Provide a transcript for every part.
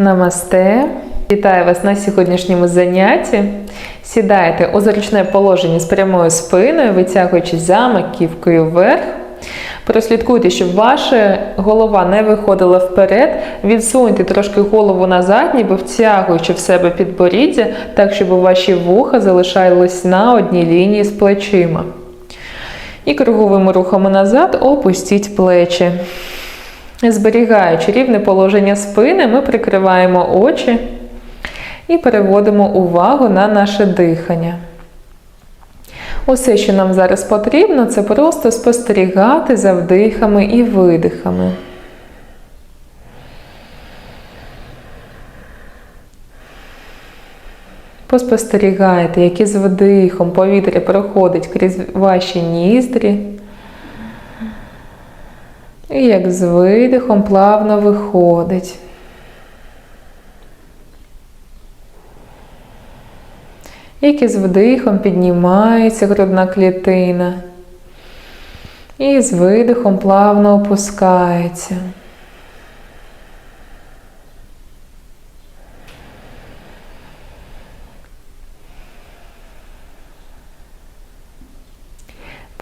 Намасте! Вітаю вас на сьогоднішньому занятті. Сідайте у зручне положення з прямою спиною, витягуючись за маківкою вверх. Прослідкуйте, щоб ваша голова не виходила вперед. Відсуньте трошки голову назад, ніби втягуючи в себе підборіддя, так, щоб ваші вуха залишались на одній лінії з плечима. І круговими рухами назад опустіть плечі. Зберігаючи рівне положення спини, ми прикриваємо очі і переводимо увагу на наше дихання. Усе, що нам зараз потрібно, це просто спостерігати за вдихами і видихами. Поспостерігайте, як із вдихом повітря проходить крізь ваші ніздрі. І як з видихом плавно виходить. Як із вдихом піднімається грудна клітина. І з видихом плавно опускається.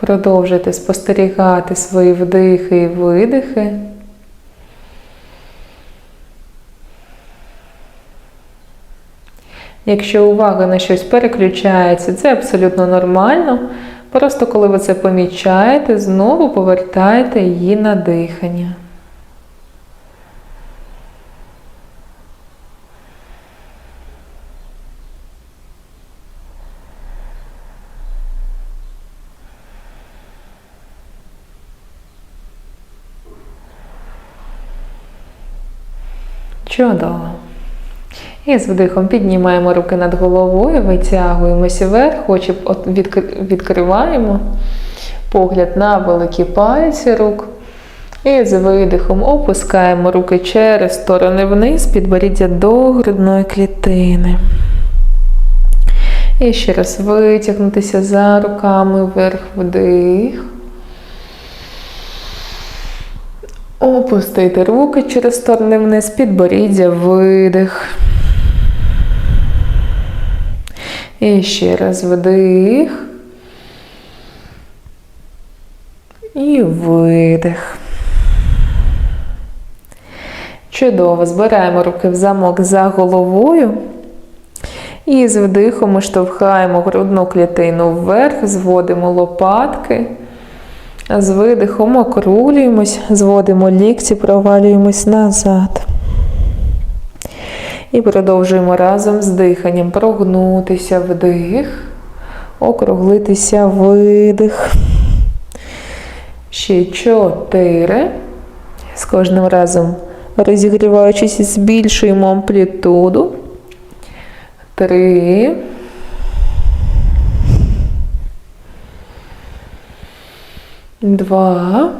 Продовжуйте спостерігати свої вдихи і видихи. Якщо увага на щось переключається, це абсолютно нормально. Просто коли ви це помічаєте, знову повертайте її на дихання. Чудово. І з вдихом піднімаємо руки над головою, витягуємося вверх, очі відкриваємо, погляд на великі пальці рук. І з видихом опускаємо руки через сторони вниз, підборіддя до грудної клітини. І ще раз витягнутися за руками вверх вдих. Опустити руки через сторони вниз, підборіддя, видих. І ще раз вдих. І видих. Чудово. Збираємо руки в замок за головою. І з вдихом ми штовхаємо грудну клітину вверх, зводимо лопатки. З видихом округлюємось, зводимо лікті, провалюємось назад. І продовжуємо разом з диханням прогнутися вдих, округлитися видих. Ще чотири. З кожним разом розігріваючись, збільшуємо амплітуду. Три. Два.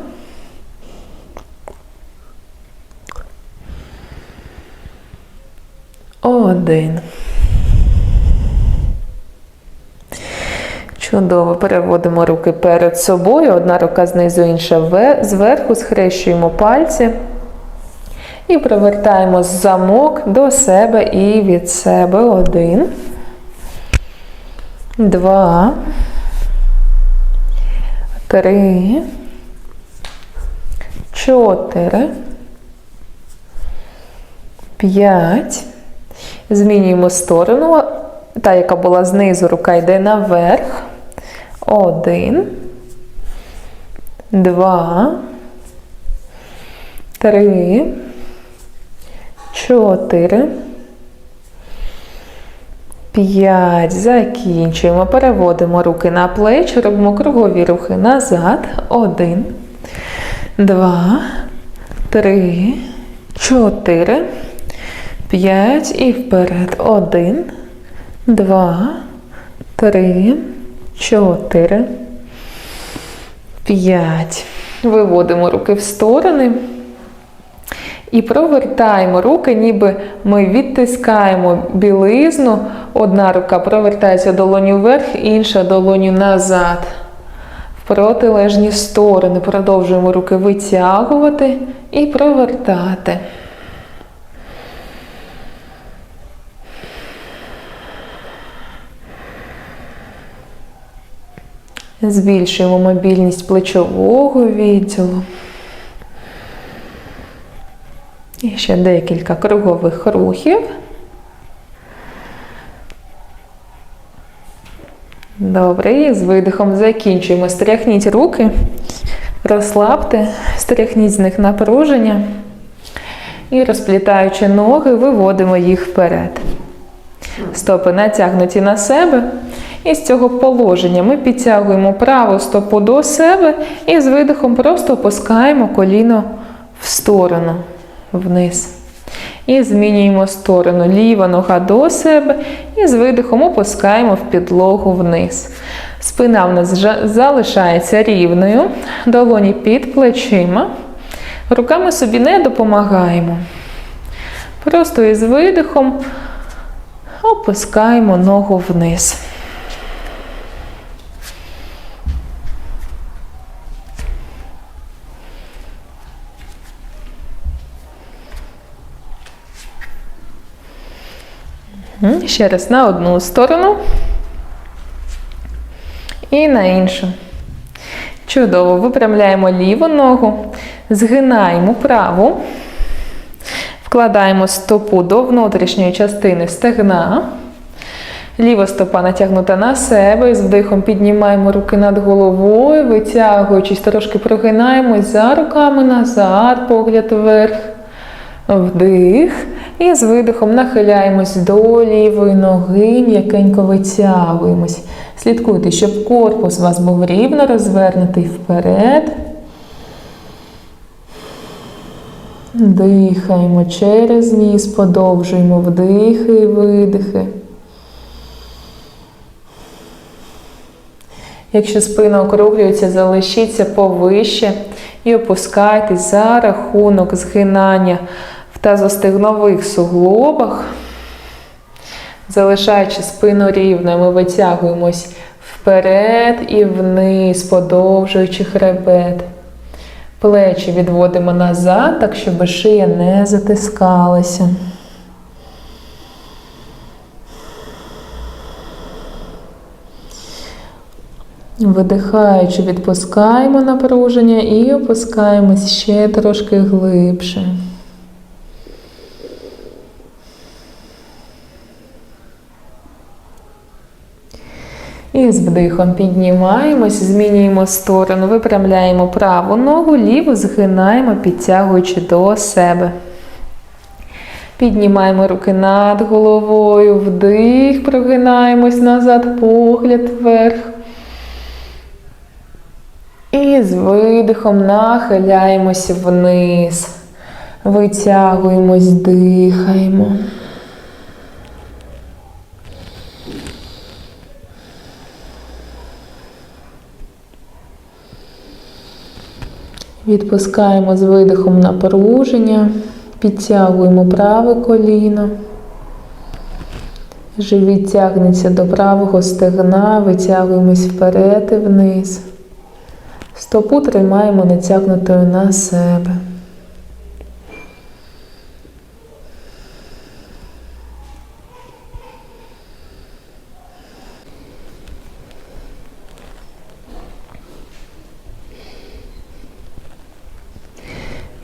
Один. Чудово. Переводимо руки перед собою. Одна рука знизу, інша зверху, схрещуємо пальці. І привертаємо замок до себе і від себе. Один. Два. Три. Чотири. П'ять. Змінюємо сторону. Та, яка була знизу, рука йде наверх. Один. Два. Три. Чотири. П'ять. Закінчуємо. Переводимо руки на плечі, робимо кругові рухи назад. Один. Два. Три. Чотири. П'ять і вперед. Один, два, три, чотири, п'ять. Виводимо руки в сторони. І провертаємо руки, ніби ми відтискаємо білизну. Одна рука провертається долоню вверх, інша долоню назад. В протилежні сторони. Продовжуємо руки витягувати і провертати. Збільшуємо мобільність плечового відділу. І ще декілька кругових рухів. Добре, і з видихом закінчуємо. Стряхніть руки, розслабте, стряхніть з них напруження. І розплітаючи ноги, виводимо їх вперед. Стопи натягнуті на себе. І з цього положення ми підтягуємо праву стопу до себе і з видихом просто опускаємо коліно в сторону вниз. І змінюємо сторону. Ліва нога до себе і з видихом опускаємо в підлогу вниз. Спина в нас залишається рівною, долоні під плечима. Руками собі не допомагаємо. Просто із видихом опускаємо ногу вниз. Ще раз на одну сторону і на іншу. Чудово, випрямляємо ліву ногу, згинаємо праву, вкладаємо стопу до внутрішньої частини стегна. Ліва стопа натягнута на себе, з вдихом піднімаємо руки над головою, витягуючись, трошки прогинаємось за руками назад, погляд вверх. Вдих. І з видихом нахиляємось до лівої ноги, м'якенько витягуємось. Слідкуйте, щоб корпус у вас був рівно розвернутий вперед. Дихаємо через ніс, подовжуємо вдихи і видихи. Якщо спина округлюється, залишіться повище і опускайтесь за рахунок згинання в тазостегнових суглобах. Залишаючи спину рівною, ми витягуємось вперед і вниз, подовжуючи хребет. Плечі відводимо назад, так щоб шия не затискалася. Видихаючи, відпускаємо напруження і опускаємось ще трошки глибше. І з вдихом піднімаємось, змінюємо сторону, випрямляємо праву ногу, ліву згинаємо, підтягуючи до себе. Піднімаємо руки над головою, вдих, прогинаємось назад, погляд вверх. І з видихом нахиляємось вниз. Витягуємось, дихаємо. Відпускаємо з видихом напруження, підтягуємо праве коліно. Живіт тягнеться до правого стегна, витягуємось вперед і вниз. Стопу тримаємо натягнутою на себе.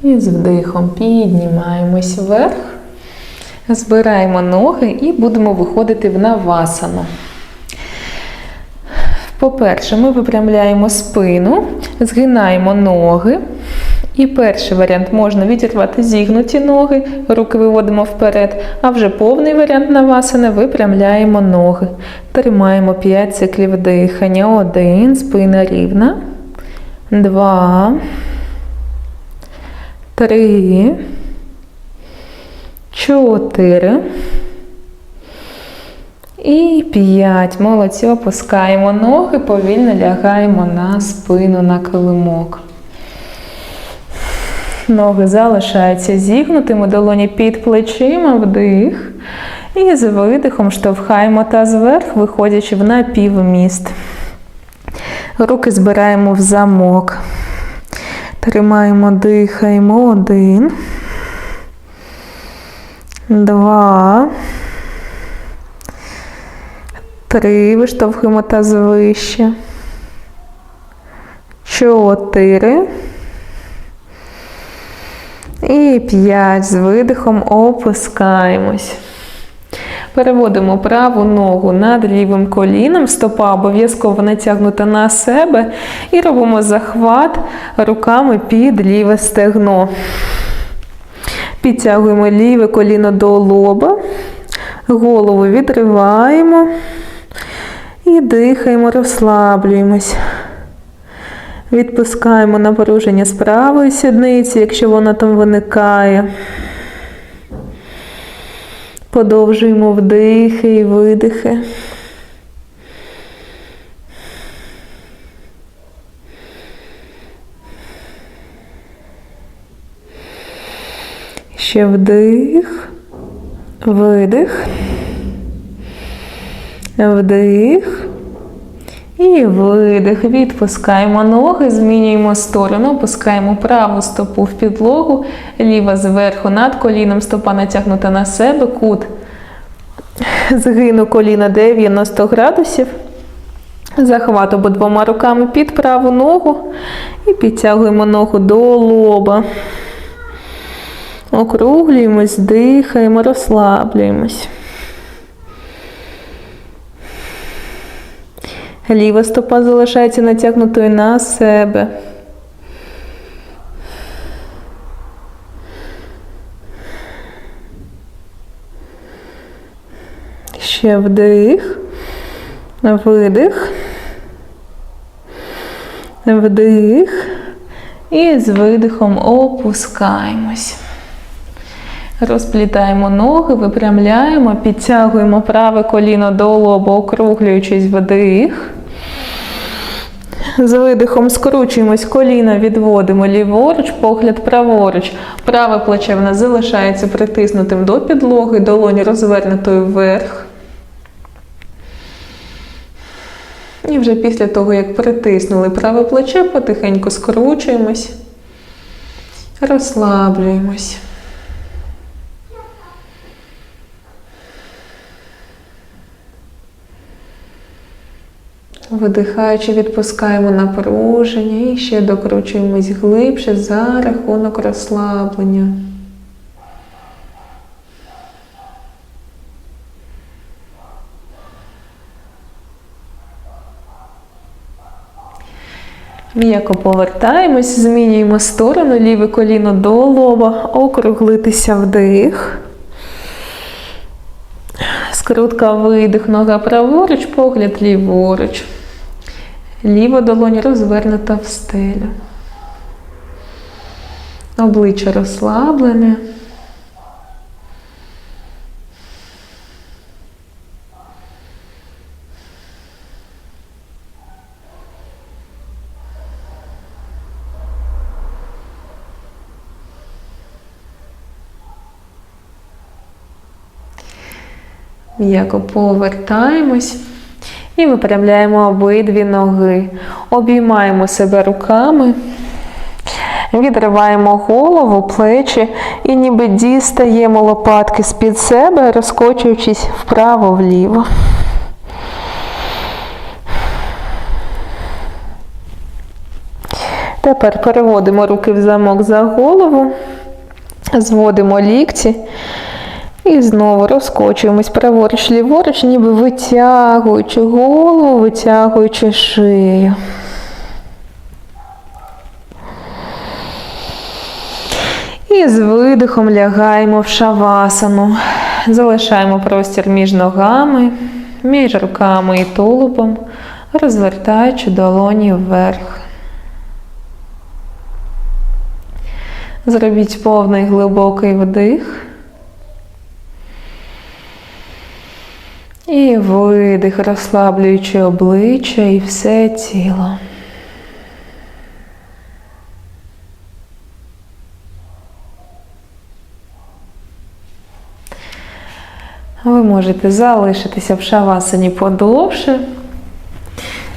І з вдихом піднімаємось вверх, збираємо ноги і будемо виходити в навасану. По-перше, ми випрямляємо спину, згинаємо ноги. І перший варіант можна відірвати зігнуті ноги, руки виводимо вперед, а вже повний варіант навасани випрямляємо ноги. Тримаємо 5 циклів дихання. Один, спина рівна. Два три, чотири. І п'ять. Молодці. Опускаємо ноги, повільно лягаємо на спину на килимок. Ноги залишаються зігнутими, долоні під плечима, вдих. І з видихом штовхаємо таз вверх, виходячи в напівміст. Руки збираємо в замок. Тримаємо, дихаємо. Один. Два. Три. Виштовхуємо таз вище. Чотири. І п'ять. З видихом опускаємось. Переводимо праву ногу над лівим коліном, стопа обов'язково натягнута на себе і робимо захват руками під ліве стегно. Підтягуємо ліве коліно до лоба, голову відриваємо і дихаємо, розслаблюємось. Відпускаємо напруження з правої сідниці, якщо воно там виникає. Подовжуємо вдихи і видихи. Ще вдих, видих, вдих і видих. Відпускаємо ноги, змінюємо сторону, опускаємо праву стопу в підлогу, ліва зверху над коліном, стопа натягнута на себе, кут згину коліна 90 градусів. Захват обидвома руками під праву ногу і підтягуємо ногу до лоба. Округлюємось, дихаємо, розслаблюємось. Ліва стопа залишається натягнутою на себе. Ще вдих, видих, вдих. І з видихом опускаємось. Розплітаємо ноги, випрямляємо, підтягуємо праве коліно до лоба, округлюючись вдих. З видихом скручуємось, коліна відводимо ліворуч, погляд праворуч. Праве плече в нас залишається притиснутим до підлоги, долоні розвернутою вверх. І вже після того, як притиснули праве плече, потихеньку скручуємось, розслаблюємось. Видихаючи, відпускаємо напруження і ще докручуємось глибше за рахунок розслаблення. М'яко повертаємось, змінюємо сторону, ліве коліно до лоба, округлитися вдих. Скрутка видих, нога праворуч, погляд ліворуч. Ліва долонь розвернута в стелю. Обличчя розслаблене. М'яко повертаємось і випрямляємо обидві ноги. Обіймаємо себе руками, відриваємо голову, плечі і ніби дістаємо лопатки з-під себе, розкочуючись вправо-вліво. Тепер переводимо руки в замок за голову, зводимо лікті. І знову розкочуємось праворуч, ліворуч, ніби витягуючи голову, витягуючи шию. І з видихом лягаємо в шавасану. Залишаємо простір між ногами, між руками і тулубом, розвертаючи долоні вверх. Зробіть повний глибокий вдих. І видих, розслаблюючи обличчя і все тіло. Ви можете залишитися в шавасані подовше.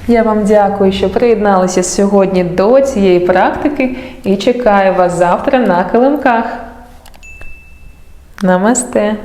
Я вам дякую, що приєдналися сьогодні до цієї практики і чекаю вас завтра на килимках. Намасте!